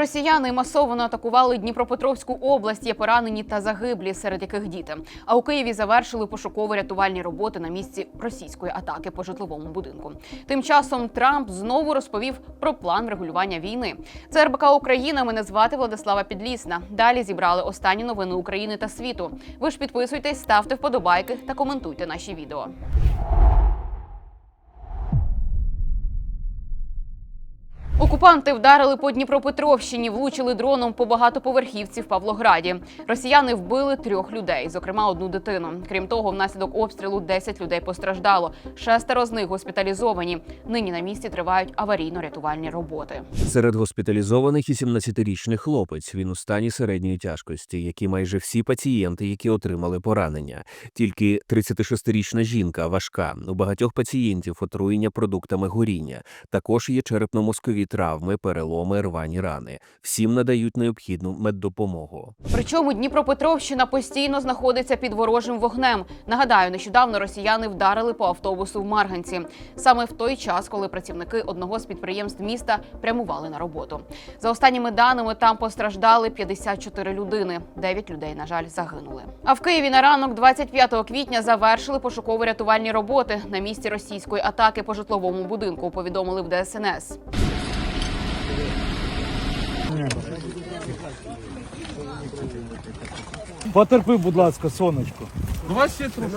Росіяни масово атакували Дніпропетровську область. Є поранені та загиблі, серед яких діти. А у Києві завершили пошуково-рятувальні роботи на місці російської атаки по житловому будинку. Тим часом Трамп знову розповів про план врегулювання війни. Це РБК Україна. Мене звати Владислава Підлісна. Далі зібрали останні новини України та світу. Ви ж підписуйтесь, ставте вподобайки та коментуйте наші відео. Окупанти вдарили по Дніпропетровщині, влучили дроном по багатоповерхівці в Павлограді. Росіяни вбили трьох людей, зокрема одну дитину. Крім того, внаслідок обстрілу 10 людей постраждало. Шестеро з них госпіталізовані. Нині на місці тривають аварійно-рятувальні роботи. Серед госпіталізованих і 17-річний хлопець. Він у стані середньої тяжкості, як і майже всі пацієнти, які отримали поранення. Тільки 36-річна жінка важка. У багатьох пацієнтів отруєння продуктами горіння. Також є черепно-мозкові травми, переломи, рвані рани. Всім надають необхідну меддопомогу. Причому Дніпропетровщина постійно знаходиться під ворожим вогнем. Нагадаю, нещодавно росіяни вдарили по автобусу в Марганці саме в той час, коли працівники одного з підприємств міста прямували на роботу. За останніми даними там постраждали 54 людини. 9 людей, на жаль, загинули. А в Києві на ранок 25 квітня завершили пошуково-рятувальні роботи на місці російської атаки по житловому будинку. Повідомили в ДСНС. Потерпи, будь ласка, сонечко. Два ще трохи.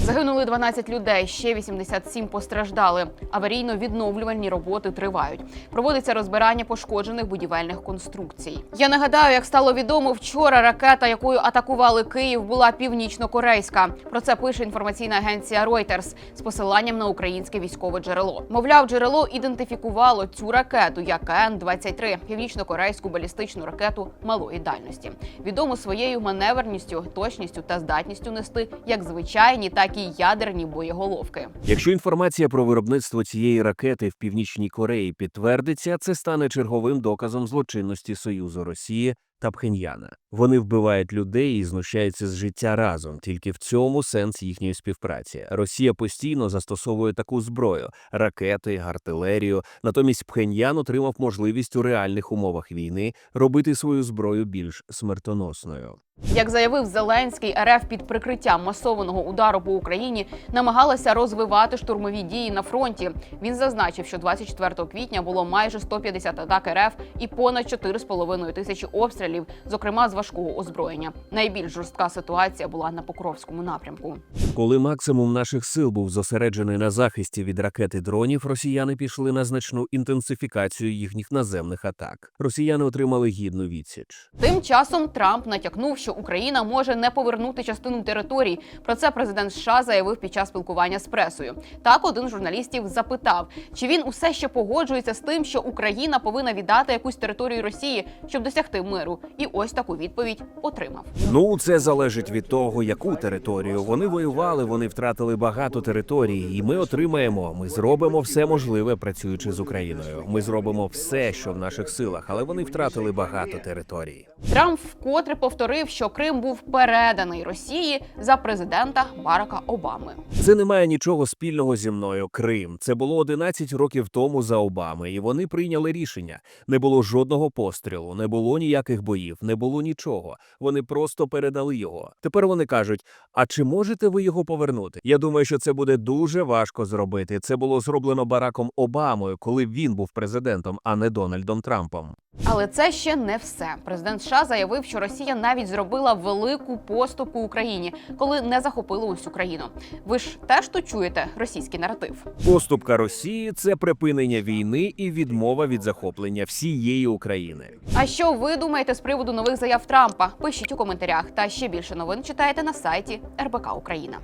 Загинули 12 людей, ще 87 постраждали. Аварійно-відновлювальні роботи тривають. Проводиться розбирання пошкоджених будівельних конструкцій. Я нагадаю, як стало відомо, вчора ракета, якою атакували Київ, була північно-корейська. Про це пише інформаційна агенція Reuters з посиланням на українське військове джерело. Мовляв, джерело ідентифікувало цю ракету як КН-23 – північно-корейську балістичну ракету малої дальності. Відомо своєю маневрністю, точністю та здатністю нести як звичайні, так і ядерні боєголовки. Якщо інформація про виробництво цієї ракети в північній Кореї підтвердиться, це стане черговим доказом злочинності Союзу Росії та Пхеньяна. Вони вбивають людей і знущаються з життя разом. Тільки в цьому сенс їхньої співпраці. Росія постійно застосовує таку зброю ракети, артилерію. Натомість Пхеньян отримав можливість у реальних умовах війни робити свою зброю більш смертоносною. Як заявив Зеленський, РФ під прикриттям масованого удару по Україні намагалася розвивати штурмові дії на фронті. Він зазначив, що 24 квітня було майже 150 атак РФ і понад 4,5 тисячі обстрілів, зокрема з важкого озброєння. Найбільш жорстка ситуація була на Покровському напрямку. Коли максимум наших сил був зосереджений на захисті від ракети дронів, росіяни пішли на значну інтенсифікацію їхніх наземних атак. Росіяни отримали гідну відсіч. Тим часом Трамп натякнув, що Україна може не повернути частину територій. Про це президент США заявив під час спілкування з пресою. Так, один з журналістів запитав, чи він усе ще погоджується з тим, що Україна повинна віддати якусь територію Росії, щоб досягти миру. І ось таку відповідь отримав. Ну, це залежить від того, яку територію вони воювали. Вони втратили багато територій, і ми отримаємо. Ми зробимо все можливе, працюючи з Україною. Ми зробимо все, що в наших силах, але вони втратили багато територій. Трамп вкотре повторив, що Крим був переданий Росії за президента Барака Обами. Це не має нічого спільного зі мною. Крим це було 11 років тому за Обами, і вони прийняли рішення. Не було жодного пострілу, не було ніяких боїв, не було нічого. Вони просто передали його. Тепер вони кажуть: а чи можете ви його повернути? Я думаю, що це буде дуже важко зробити. Це було зроблено Бараком Обамою, коли він був президентом, а не Дональдом Трампом. Але це ще не все. Президент США заявив, що Росія навіть зробила велику поступку Україні, коли не захопила усю країну. Ви ж теж тут чуєте російський наратив. Поступка Росії це припинення війни і відмова від захоплення всієї України. А що ви думаєте з приводу нових заяв Трампа? Пишіть у коментарях. Та ще більше новин читайте на сайті РБК Україна.